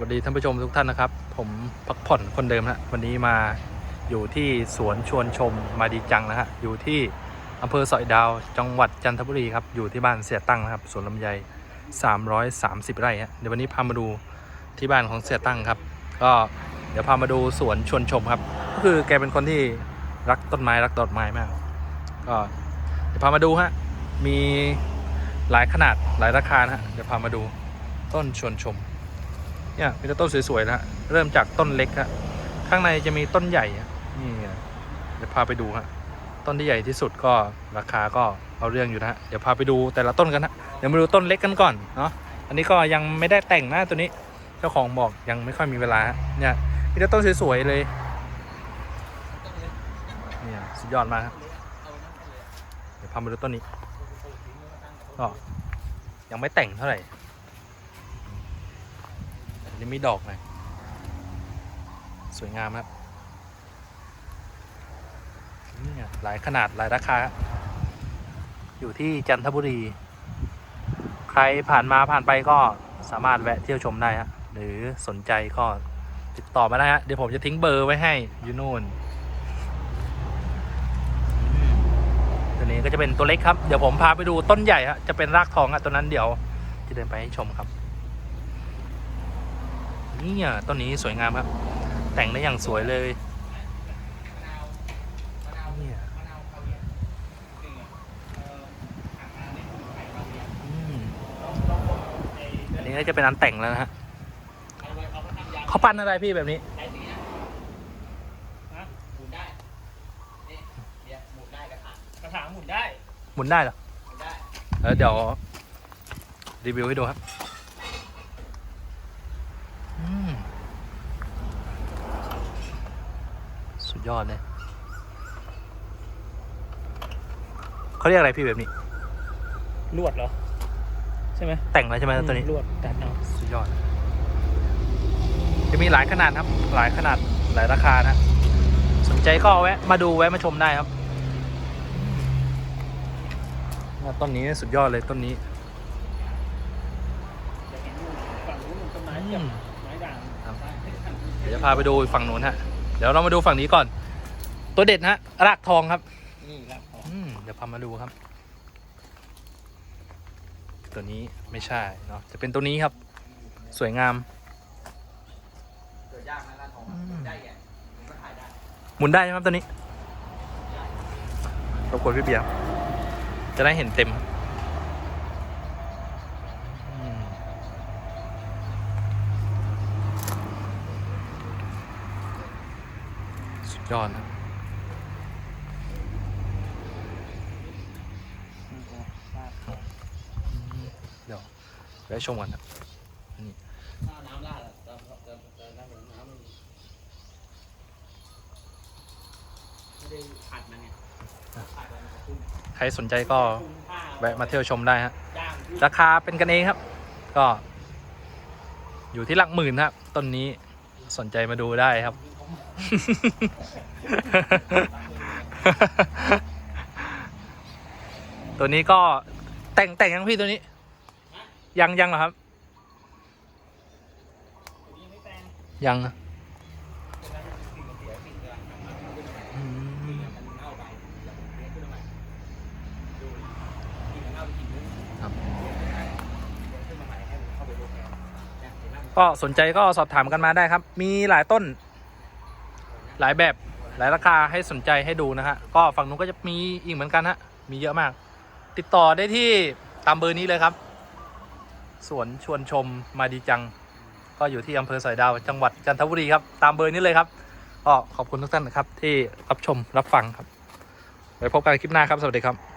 วัสดีท่านผู้ชมทุกท่านนะครับ ผมพักผ่อนคนเดิมนะวันนี้มาอยู่ที่สวนชวนชมมาดีจังนะฮะอยู่ที่อำเภอสอยดาวจังหวัดจันทบุรีครับอยู่ที่บ้านเสียตั้งนะครับสวนลำไย 330 ไร่ฮะเดี๋ยววันนี้พามาดูที่บ้านของเสียตั้งครับ ก็เดี๋ยวพามาดูสวนชวนชมครับ ก็คือแกเป็นคนที่รักต้นไม้รักดอกไม้มากก็เดี๋ยวพามาดูฮะมีหลายขนาดหลายราคานะฮะเดี๋ยวพามาดูต้นชวนชม เนี่ยมีแต่ต้นสวยๆนะฮะเริ่มจากต้นเล็กฮะข้างในจะมีต้นใหญ่นี่เดี๋ยวพาไปดูฮะต้นที่ใหญ่ที่สุดก็ราคาก็เอาเรื่องอยู่นะฮะเดี๋ยวพาไปดูแต่ละต้นกันฮะเดี๋ยวมาดูต้นเล็กกันก่อนเนาะอันนี้ก็ยังไม่ได้แต่งนะตัวนี้ เจ้าของบอกยังไม่ค่อยมีเวลาเนี่ยมีแต่ต้นสวยๆเลยเนี่ยสุดยอดมากเดี๋ยวพามาดูต้นนี้ก็ยังไม่แต่งเท่าไหร่ อันนี้มีดอกหน่อยสวยงามครับนี่หลายขนาดหลายราคา อยู่ที่จันทบุรี ใครผ่านมาผ่านไปก็สามารถแวะเที่ยวชมได้ฮะหรือสนใจก็ติดต่อมาได้ฮะเดี๋ยวผมจะทิ้งเบอร์ไว้ให้อยู่นู่นตัวนี้ก็จะเป็นตัวเล็กครับ เดี๋ยวผมพาไปดูต้นใหญ่ฮะจะเป็นรากทองอะตัวนั้นเดี๋ยวจะเดินไปให้ชมครับ นี่อะต้นนี้สวยงามครับ แต่งได้อย่างสวยเลยเนี่ยอืมอันนี้ก็จะเป็นอันแต่งแล้วนะฮะเขาปั้นอะไรพี่แบบนี้หมุนได้นี่เดี๋ยวหมุนได้กระถางกระถางหมุนได้ หมุนได้เหรอหมุนได้เออเดี๋ยวรีวิวให้ดูครับอืม สุดยอดเลยเขาเรียกอะไรพี่แบบนี้ ลวดเหรอ ใช่ไหมแต่งแล้วใช่ไหมตัวนี้ลวดกันเอาสุดยอด จะมีหลายขนาดครับ หลายขนาดหลายราคานะ สนใจก็แวะมาดูแวะมาชมได้ครับต้นนี้สุดยอดเลยต้นนี้จะเห็นอยู่ฝั่งนู้นต้นไม้อืกับมไม้ด่างครับเดี๋ยวจะพาไปดูฝั่งนู้นฮะ เดี๋ยวเรามาดูฝั่งนี้ก่อน ตัวเด็ดฮะรากทองครับนี่ครับอ๋ออืมเดี๋ยวพามาดูครับ ตัวนี้ไม่ใช่เนาะจะเป็นตัวนี้ครับ สวยงามเกิดยากนะร้านทองอืมได้แก่ผมก็ถ่ายได้หมุนได้ไหมครับตัวนี้รบกวนพี่เบียร์จะได้เห็นเต็มครับ สุดยอดนะเดี๋ยวไปชมกันครับถ้าน้ำราดอะเติมเติมเติมน้ำมันน้ำมันไม่ได้ผัดมันเนี่ยผัดมันจะขึ้นใครสนใจก็คุ้มค่าแวะมาเที่ยวชมได้ฮะย่างราคาเป็นกันเองครับ ก็ อยู่ที่หลักหมื่นครับต้นนี้สนใจมาดูได้ครับ ตัวนี้ก็แต่งแต่งยังพี่ตัวนี้ ยังยังเหรอครับตัวนี้ไม่แปลงยังอะสิ่งเสียสิ่งกำลังทำมาขึ้นมาอืมมันเน่าไปเดี๋ยวเลี้ยงขึ้นมาใหม่ดูดิที่มันเน่าไปกินนึงครับเลี้ยงขึ้นมาเลี้ยงขึ้นมาใหม่ให้มันเข้าไปรวมกันเนี่ยเห็นไหมมันก็สนใจก็สอบถามกันมาได้ครับ มีหลายต้น หลายแบบหลายราคาให้สนใจให้ดูนะฮะ ก็ฝั่งนู้นก็จะมีอีกเหมือนกันฮะ มีเยอะมาก ติดต่อได้ที่ตามเบอร์นี้เลยครับ สวนชวนชมมาดีจัง ก็อยู่ที่อำเภอสอยดาวจังหวัดจันทบุรีครับ ตามเบอร์นี้เลยครับก็ขอบคุณทุกท่านนะครับที่รับชมรับฟังครับไว้พบกันคลิปหน้าครับ สวัสดีครับ